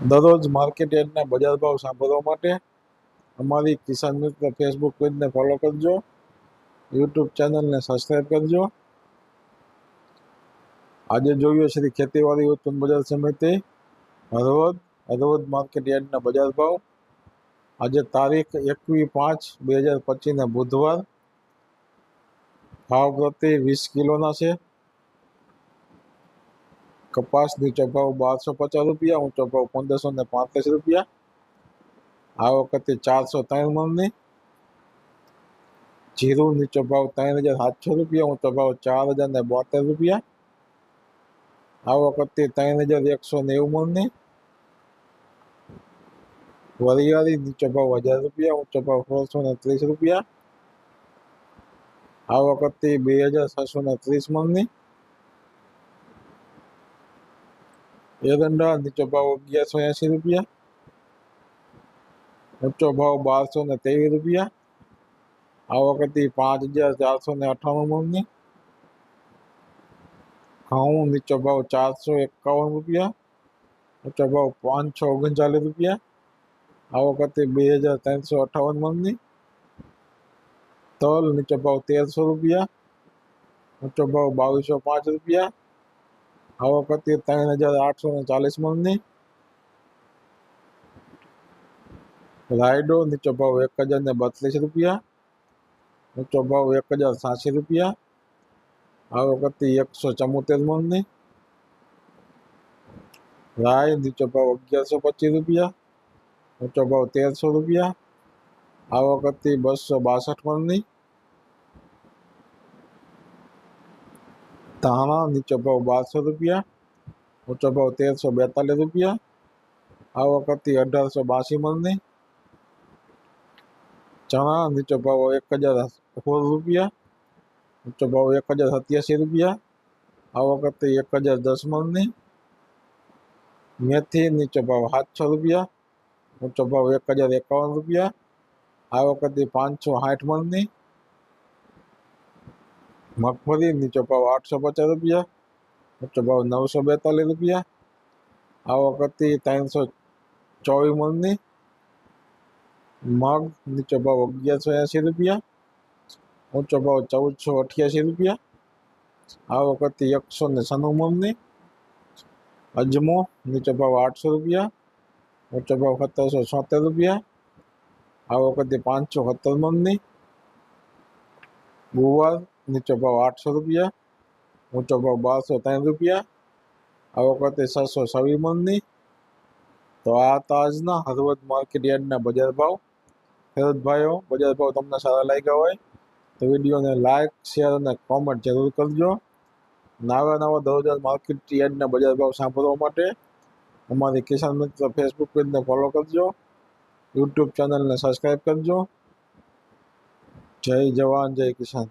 દરરોજ માર્કેટ યાર્ડના બજાર ભાવ સાંભળવા માટે અમારી કિસાન મિત્ર ફેસબુક પેજને ફોલો કરજો યુટ્યુબ ચેનલને સબસ્ક્રાઈબ કરજો. આજે જોઈએ શ્રી ખેતીવાડી ઉત્પન્ન બજાર સમિતિ, હળવદ હળવદ માર્કેટ યાર્ડના બજાર ભાવ. આજે તારીખ એકવીસ પાંચ બે હજાર પચીસના બુધવાર. ભાવ પ્રતિ વીસ કિલોના છે. કપાસ નીચો ભાવ બારસો પચાસ રૂપિયા ઊંચો ભાવ પંદરસો ને પાંત્રીસ રૂપિયા આ વખતે ચારસો ત્રણ મણની જીરું નીચો ભાવ ત્રણ હજાર સાતસો રૂપિયા ઊંચો ભાવ ચાર હજાર ને બોતેર રૂપિયા આ વખતે ત્રણ હજાર એકસો નેવું મણની વરિયાળી નીચો ભાવ હજાર રૂપિયા ઊંચો ભાવ સોળસો ને ત્રીસ રૂપિયા આ વખતે બે હજાર છસો ને ત્રીસ મણની એરંડા નીચો ભાવ અગિયારસો એંશી રૂપિયા ઊંચો ભાવ બારસો ને ત્રેવીસ રૂપિયા આ વખતે પાંચ હજાર ચારસો ને અઠ્ઠાણું મણની ઘઉં નીચો ભાવ ચારસો એકાવન રૂપિયા ઊંચો ભાવ પાંચસો ઓગણચાલીસ રૂપિયા આ વખતે બે હજાર ત્રણસો અઠ્ઠાવન મણની તલ નીચો ભાવ તેરસો રૂપિયા ઊંચો ભાવ બાવીસો પાંચ રૂપિયા આ વખતે ત્રણ હજાર આઠસો ને ચાલીસ મણની રાયડો નીચો ભાવ એક હજાર ને બત્રીસ રૂપિયા ઊંચો ભાવ એક હજાર સાસી રૂપિયા આ વખતે એકસો ચમોતેર મણની રાય નીચો ભાવ અગિયારસો પચીસ રૂપિયા ઊંચો ભાવ તેરસો રૂપિયા આ વખતે બસો બાસઠ મણની ताना नीचे भाव बारह सौ रुपया ऊँचो भाव तेरह सौ बेतालीस रुपया आ वक्त अठार सौ बासी मलनी चना नीचो भाव एक हज़ार सोल रुपया ऊँचो भाव एक हज़ार सत्यासी रुपया आ वक्त एक हज़ार दस मलनी मेथी नीचो भाव सात सौ रुपया ऊँचो भाव एक हज़ार एकावन रुपया आ वक्त पाँच सौ साठ मलनी નીચો ભાવ આઠસો પચાસ રૂપિયા ઊંચો ભાવ નવસો બેતાલીસ રૂપિયા આ વખતે ત્રણસો ચોવીસ મણની મગ નીચો ભાવ અગિયારસો એંશી રૂપિયા ઊંચો ભાવ ચૌદસો અઠ્યાસી રૂપિયા આ વખતે એકસો ને સન્નું મણની અજમો નીચો ભાવ આઠસો રૂપિયા ઊંચો ભાવ સત્તરસો છોતેર રૂપિયા આ વખતે પાંચસો સત્તર મણની ગુવાર નીચો ભાવ આઠસો રૂપિયા, ઊંચો ભાવ બારસો ત્રણ રૂપિયા, આ વખતે છસો છવ્વીસ મણની તો આ તાજના હરવદ માર્કેટ યાર્ડના બજાર ભાવ. ખેડૂત બજાર ભાવ તમને સારા લાગ્યા હોય તો વિડીયોને લાઇક શેર અને કોમેન્ટ જરૂર કરજો. નવા નવા દરરોજ માર્કેટ યાર્ડના બજાર ભાવ સાંભળવા માટે અમારી કિસાન મિત્ર ફેસબુક પેજને ફોલો કરજો. યુટ્યુબ ચેનલને સબસ્ક્રાઈબ કરજો. જય જવાન, જય કિસાન.